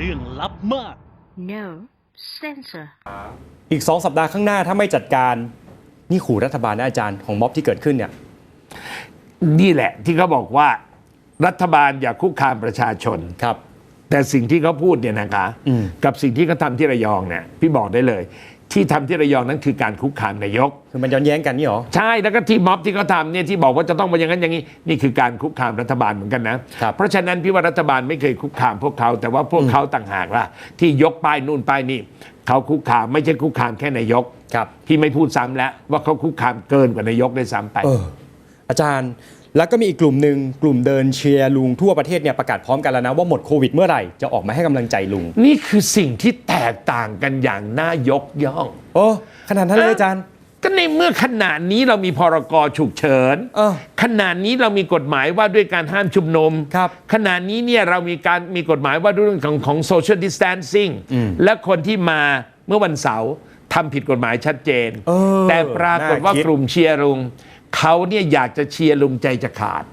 รื่องลับมาก No censor. อีก2สัปดาห์ข้างหน้าถ้าไม่จัดการ นี่ขู่รัฐบาลนะอาจารย์ของม็อบที่เกิดขึ้นเนี่ย นี่แหละที่เขาบอกว่ารัฐบาลอย่าคุกคามประชาชน ครับ แต่สิ่งที่เขาพูดเนี่ยนะคะอืมกับสิ่งที่เขาทำที่ระยองเนี่ยพี่บอกได้เลย ที่ทำที่ระยองนั้นคือการคุกคามนายก คือมันย้อนแย้งกันนี่หรอ ใช่แล้วก็ที่ม็อบที่เขาทำเนี่ยที่บอกว่าจะต้องมาอย่างนั้นอย่างนี้นี่คือการคุกคามรัฐบาลเหมือนกันนะครับเพราะฉะนั้นพี่ว่ารัฐบาลไม่เคยคุกคามพวกเขาแต่ว่าพวกเขาต่างหากล่ะ ที่ยกป้ายนู่นป้ายนี่เขาคุกคามไม่ใช่คุกคามแค่นายกครับพี่ไม่พูดซ้ำแล้วว่าเขาคุกคามเกินกว่านายกได้วยซ้ำไปเอออาจารย์ แล้วก็มีอีกกลุ่มหนึ่งกลุ่มเดินเชียร์ลุงทั่วประเทศเนี่ยประกาศพร้อมกันแล้วนะว่าหมดโควิดเมื่อไหร่จะออกมาให้กำลังใจลุง นี่คือสิ่งที่แตกต่างกันอย่างน่ายกย่อง โอ้ขนาดนั้นเลยอาจารย์ ก็ในเมื่อขนาดนี้เรามีพรกฉุกเฉินเออขนาดนี้เรามีกฎหมายว่าด้วยการห้ามชุมนุมครับขนาดนี้เนี่ยเรามีการมีกฎหมายว่าด้วยเรื่องของของ social distancing และคนที่มาเมื่อวันเสาร์ทำผิดกฎหมายชัดเจน เออแต่ปรากฏว่าน่าคิด กลุ่มเชียร์ลุง เขาเนี่ยอยากจะเชียร์ลุงใจจะขาด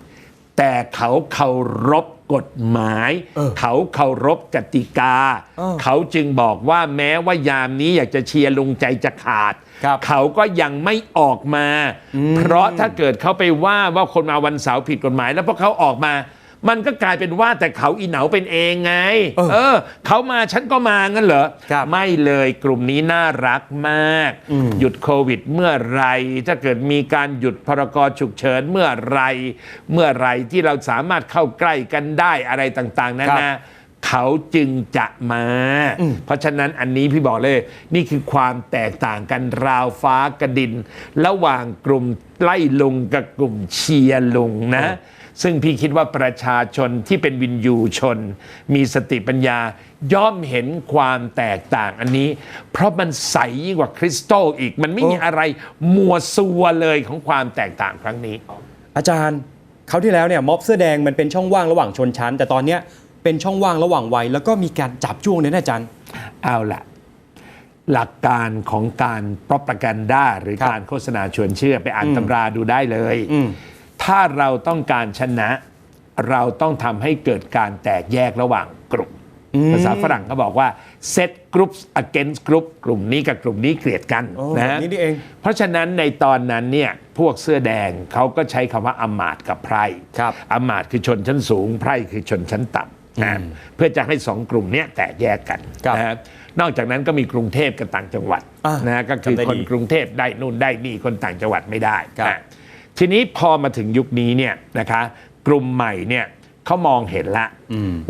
แต่เขาเคารพกฎหมาย เออเขาเคารพกติกา เออเขาจึงบอกว่าแม้ว่ายามนี้อยากจะเชียร์ลุงใจจะขาด ครับ เขาก็ยังไม่ออกมา เพราะถ้าเกิดเขาไปว่าว่าคนมาวันเสาร์ผิดกฎหมาย แล้วพอเขาออกมา มันก็กลายเป็นว่าแต่เขาอีเหนาเป็นเองไง เออเออ เขามาฉันก็มางั้นเหรอ ครับไม่เลยกลุ่มนี้น่ารักมาก อืม หยุดโควิดเมื่อไหรถ้าเกิดมีการหยุดพรกฉุกเฉินเมื่อไหรเมื่อไหรที่เราสามารถเข้าใกล้กันได้อะไรต่างๆนั้นครับนะเขาจึงจะมาอืมเพราะฉะนั้นอันนี้พี่บอกเลย นี่คือความแตกต่างกันราวฟ้ากระดิน ระหว่างกลุ่มไล่ลุงกับกลุ่มเชียร์ลุงนะ ซึ่งพี่คิดว่าประชาชนที่เป็นวินยูชน มีสติปัญญาย่อมเห็นความแตกต่างอันนี้ เพราะมันใสยิ่งกว่าคริสตัลอีกมันไม่มีโอ้อะไรมัวซัวเลยของความแตกต่างครั้งนี้ อาจารย์เขาวที่แล้วเนี่ยม็อบเสื้อแดงมันเป็นช่องว่างระหว่างชนชั้น แต่ตอนเนี้ยเป็นช่องว่างระหว่างวัยแล้วก็มีการจับจ้วงเนี่ยนะอาจารย์ เอาละหลักการของการปรอปกันด้าหรือครับการโฆษณาชวนเชื่อไปอ่านตำราดูได้เลยอืม ถ้าเราต้องการชนะ เราต้องทำให้เกิดการแตกแยกระหว่างกลุ่ม ภาษาฝรั่งเขาบอกว่า set groups against group กลุ่มนี้กับกลุ่มนี้เกลียดกันโอ้นะฮะนี่นี่เอง เพราะฉะนั้นในตอนนั้นเนี่ยพวกเสื้อแดงเขาก็ใช้คำว่าอำมาตย์กับไพร่ครับอำมาตย์คือชนชั้นสูง ไพร่คือชนชั้นต่ำนะเพื่อจะให้สองกลุ่มเนี้ยแตกแยกกันครับนะฮะนอกจากนั้นก็มีกรุงเทพกับต่างจังหวัดอะนะฮะก็คือจำได้คนดีกรุงเทพได้นู่นได้นี่คนต่างจังหวัดไม่ได้ครับนะ ทีนี้พอมาถึงยุคนี้เนี่ยนะคะกลุ่มใหม่เนี่ยเขามองเห็นละ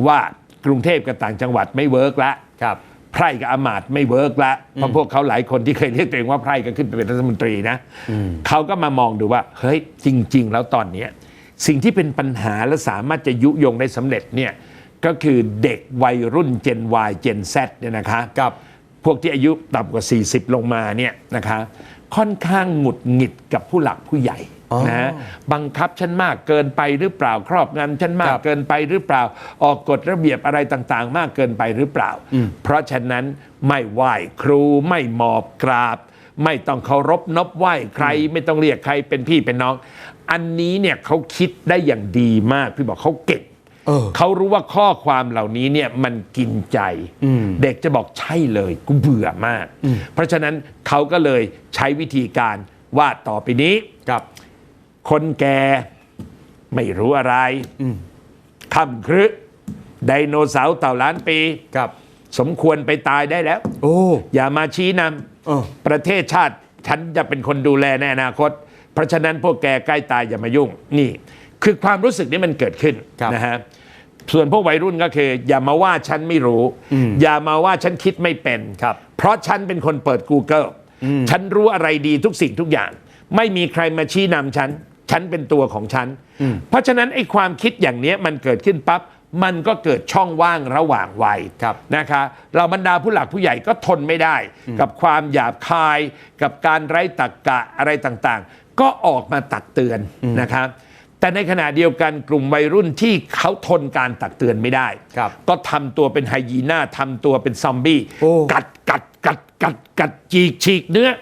ว่ากรุงเทพกับต่างจังหวัดไม่เวิร์กละครับไพร่กับอามาตย์ไม่เวิร์กละเพราะพวกเขาหลายคนที่เคยเรียกตัวเองว่าไพร่ก็ขึ้นไปเป็นรัฐมนตรีนะเขาก็มามองดูว่าเฮ้ยจริง ๆ แล้วตอนเนี้ยสิ่งที่เป็นปัญหาและสามารถจะยุยงได้สำเร็จเนี่ยก็คือเด็กวัยรุ่น Gen Y Gen Z เนี่ยนะคะครับพวกที่อายุต่ำกว่า 40 ลงมาเนี่ยนะคะค่อนข้างหงุดหงิดกับผู้หลักผู้ใหญ่อ๋อ นะฮะบังคับฉันมากเกินไปหรือเปล่าครอบงำฉันมากครับเกินไปหรือเปล่า ออกกฎระเบียบอะไรต่างๆ มากเกินไปหรือเปล่า เพราะฉะนั้นไม่ไหว้ครูไม่หมอบกราบ ไม่ต้องเคารพนบไหว้ใคร ไม่ต้องเรียกใครเป็นพี่เป็นน้อง อันนี้เนี่ยเขาคิดได้อย่างดีมากพี่บอกเขาเก่งเออเขารู้ว่าข้อความเหล่านี้เนี่ยมันกินใจ เด็กจะบอกใช่เลยกูเบื่อมาก เพราะฉะนั้นเขาก็เลยใช้วิธีการว่าต่อไปนี้ครับ คนแก่ไม่รู้อะไรค่ำครึไดโนเสาร์เต่าล้านปีครับ สมควรไปตายได้แล้ว โอ้ อย่ามาชี้นเออำประเทศชาติ ฉันจะเป็นคนดูแลในอนาคต เพราะฉะนั้นพวกแกใกล้ตายอย่ามายุ่ง นี่ คือความรู้สึกนี้มันเกิดขึ้นครับนะฮะส่วนพวกวัยรุ่นก็คือ อย่ามาว่าฉันไม่รู้ อย่ามาว่าฉันคิดไม่เป็นครับ เพราะฉันเป็นคนเปิด Google ฉันรู้อะไรดีทุกสิ่งทุกอย่าง ไม่มีใครมาชี้นำฉัน ฉันเป็นตัวของฉัน เพราะฉะนั้นไอ้ความคิดอย่างเนี้ยมันเกิดขึ้นปั๊บมันก็เกิดช่องว่างระหว่างวัยครับนะคะเราบรรดาผู้หลักผู้ใหญ่ก็ทนไม่ได้ กับความหยาบคาย กับการไร้ตรรกกะอะไรต่างๆ ก็ออกมาตักเตือนนะครับแต่ในขณะเดียวกันกลุ่มวัยรุ่นที่เขาทนการตักเตือนไม่ได้ครับก็ทำตัวเป็นไฮยีน่าทำตัวเป็นซอมบี้โอ้กัดกัดกัดกัดกัดจีกฉีกเนื้อครับ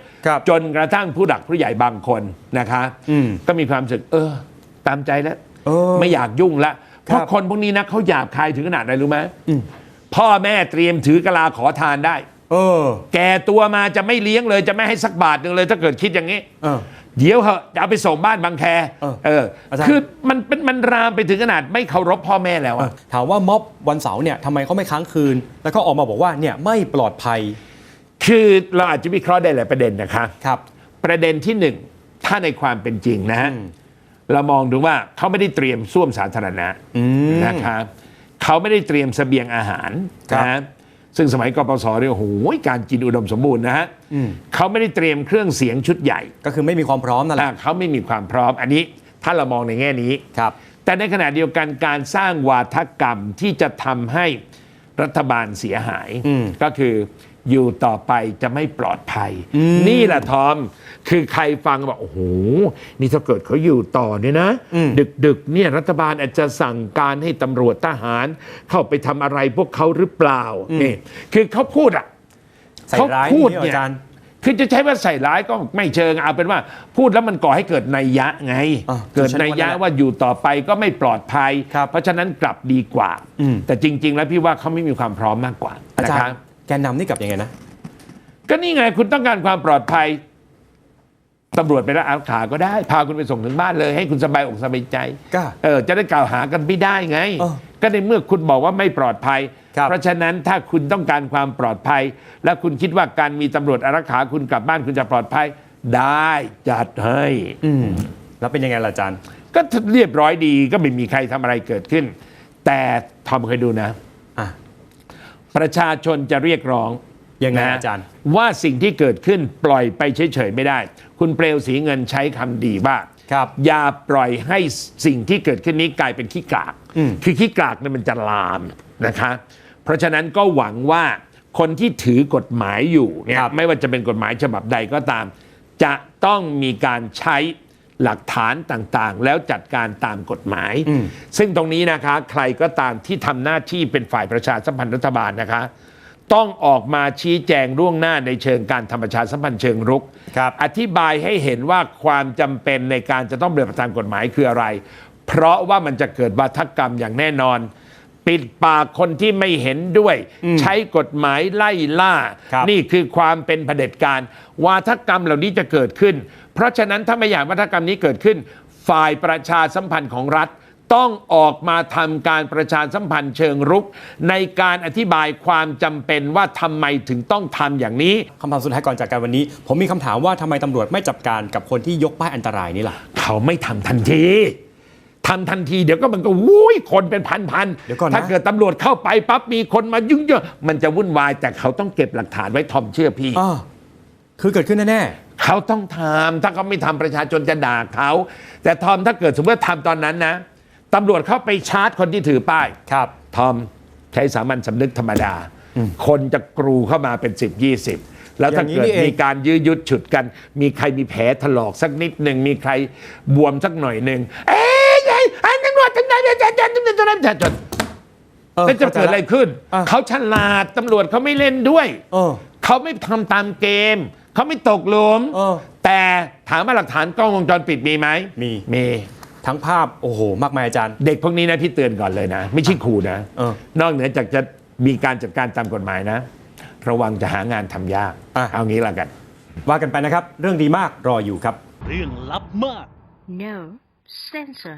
จนกระทั่งผู้หลักผู้ใหญ่บางคนนะคะอืมก็มีความรู้สึก เออ ตามใจแล้วเออไม่อยากยุ่งละเพครัราะบคนพวกนี้นะเขาหยาบคายถึงขนาดไหนรู้ไหมพ่อแม่เตรียมถือกะลาขอทานได้ เออ แก่ตัวมาจะไม่เลี้ยงเลย จะไม่ให้สักบาทหนึ่งเลย ถ้าเกิดคิดอย่างนี้เออเดี๋ยวเหอะจะเอาไปส่งบ้านบางแค เออเอออาจารย์คือมันเป็นมันรามไปถึงขนาดไม่เคารพพ่อแม่แล้วเอออะถามว่าม็อบวันเสาร์เนี่ยทำไมเขาไม่ค้างคืน แล้วก็ออกมาบอกว่าเนี่ยไม่ปลอดภัย คือเราอาจจะวิเคราะห์ได้หลายประเด็นนะคะครับ ประเด็นที่หนึ่งถ้าในความเป็นจริงนะฮะอืมเรามองดูว่าเขาไม่ได้เตรียมส้วมสาธารณะอืมนะครับเขาไม่ได้เตรียมเสบียงอาหารครับนะฮะซึ่งสมัยกปสเนี่ยโอ้โหการกินอุดมสมบูรณ์นะฮะอืมเขาไม่ได้เตรียมเครื่องเสียงชุดใหญ่ ก็คือไม่มีความพร้อมนั่นแหละอ่าเขาไม่มีความพร้อมอันนี้ถ้าเรามองในแง่นี้ครับ แต่ในขณะเดียวกันการสร้างวาทกรรมที่จะทำให้รัฐบาลเสียหายอืมก็คือ อยู่ต่อไปจะไม่ปลอดภัยอืมนี่แหละทอม คือใครฟังบอกโอ้โหนี่ถ้าเกิดเขาอยู่ต่อเนี่ยนะอืมดึกๆเนี่ยรัฐบาลอาจจะสั่งการให้ตำรวจทหาร เข้าไปทำอะไรพวกเขาหรือเปล่านี่คือเขาพูดอะใส่เขาร้ายพูดนี่เนี่ยอาจารย์คือจะใช้ว่าใส่ร้ายก็ไม่เชิงเอาเป็นว่า พูดแล้วมันก่อให้เกิดนัยยะไงอะเกิดนัยยะว่าอยู่ต่อไปก็ไม่ปลอดภัยครับเพราะฉะนั้นกลับดีกว่าอืมแต่จริง ๆ แล้วพี่ว่าเขาไม่มีความพร้อมมากกว่าอาจารนะคย์บ แกนนำนี่กลับยังไงนะ ก็นี่ไงคุณต้องการความปลอดภัยตำรวจไปแล้วอาขาก็ได้ พาคุณไปส่งถึงบ้านเลย ให้คุณสบายอกสบายใจก็เออจะได้กล่าวหากันไม่ได้ไง เออก็ในเมื่อคุณบอกว่าไม่ปลอดภัย ครับเพราะฉะนั้นถ้าคุณต้องการความปลอดภัย และคุณคิดว่าการมีตำรวจอารักขาคุณกลับบ้านคุณจะปลอดภัย ได้จัดให้ อืมแล้วเป็นยังไงล่ะอาจารย์ ก็เรียบร้อยดีก็ไม่มีใครทำอะไรเกิดขึ้น แต่ทอมเคยดูนะอะ ประชาชนจะเรียกร้องยังไงนะอาจารย์ ว่าสิ่งที่เกิดขึ้นปล่อยไปเฉยๆไม่ได้ คุณเปลวสีเงินใช้คำดีว่าครับอย่าปล่อยให้สิ่งที่เกิดขึ้นนี้กลายเป็นขี้กากอืมคือขี้กากเนี่ยมันจะลามนะคะ เพราะฉะนั้นก็หวังว่าคนที่ถือกฎหมายอยู่เนี่ยครับไม่ว่าจะเป็นกฎหมายฉบับใดก็ตาม จะต้องมีการใช้ หลักฐานต่างๆ แล้วจัดการตามกฎหมายอืมซึ่งตรงนี้นะคะ ใครก็ตามที่ทำหน้าที่เป็นฝ่ายประชาสัมพันธ์รัฐบาลนะคะ ต้องออกมาชี้แจงล่วงหน้าในเชิงการธรรมชาติสัมพันธ์เชิงรุก ครับ อธิบายให้เห็นว่าความจำเป็นในการจะต้องเดินตามกฎหมายคืออะไร เพราะว่ามันจะเกิดวาทกรรมอย่างแน่นอน ปิดปากคนที่ไม่เห็นด้วย ใช้กฎหมายไล่ล่า ครับนี่คือความเป็นเผด็จการ วาทกรรมเหล่านี้จะเกิดขึ้น เพราะฉะนั้นถ้าไม่อยากวาทกรรมนี้เกิดขึ้น ฝ่ายประชาสัมพันธ์ของรัฐ ต้องออกมาทำการประชาสัมพันธ์เชิงรุก ในการอธิบายความจำเป็นว่าทำไมถึงต้องทำอย่างนี้ คำถามสุดท้ายก่อนจากการวันนี้ ผมมีคำถามว่าทำไมตำรวจไม่จัดการกับคนที่ยกป้ายอันตรายนี่ล่ะ เขาไม่ทำทันที ทำทันทีเดี๋ยวก็มันก็วุ้ยคนเป็นพันเดี๋ยวก่อนนะถ้าเกิดตำรวจเข้าไปปั๊บมีคนมายุ่งเยอะมันจะวุ่นวายแต่เขาต้องเก็บหลักฐานไว้ทอมเชื่อพี่ อ่าคือเกิดขึ้นแน่เขาต้องทำถ้าเขาไม่ทำประชาชนจะด่าเขา แต่ทอมถ้าเกิดสมมติว่าทำตอนนั้นนะตำรวจเข้าไปชาร์จคนที่ถือป้าย ๆครับ ทอมใช้สามัญสำนึกธรรมดา คนจะกรูเข้ามาเป็น 10 20 แล้วถ้าอย่างนี้เกิดนี่เอง มีการยื้อยุดฉุดกัน มีใครมีแผลถลอกสักนิดหนึ่ง มีใครบวมสักหน่อยหนึ่งเอ๊ยไอ้ ไอ้ตำรวจตำรวจจะจะจะจะจะจะเออแล้วจะเกิดอะไรขึ้น อะ เขาฉลาดตำรวจเขาไม่เล่นด้วย เออ เขาไม่ทำตามเกม เขาไม่ตกหลุมเออแต่ถามว่าหลักฐานกล้องวงจรปิดมีไหมมี มี ทั้งภาพโอ้โห มากมายอาจารย์ เด็กพวกนี้นะพี่เตือนก่อนเลยนะ ไม่ใช่ครูนะเออ นอกเหนือจากจะมีการจัดการตามกฎหมายนะ ระวังจะหางานทำยาก อะ เอางี้ละกัน ว่ากันไปนะครับ เรื่องดีมากรออยู่ครับ เรื่องลับมาก No censor.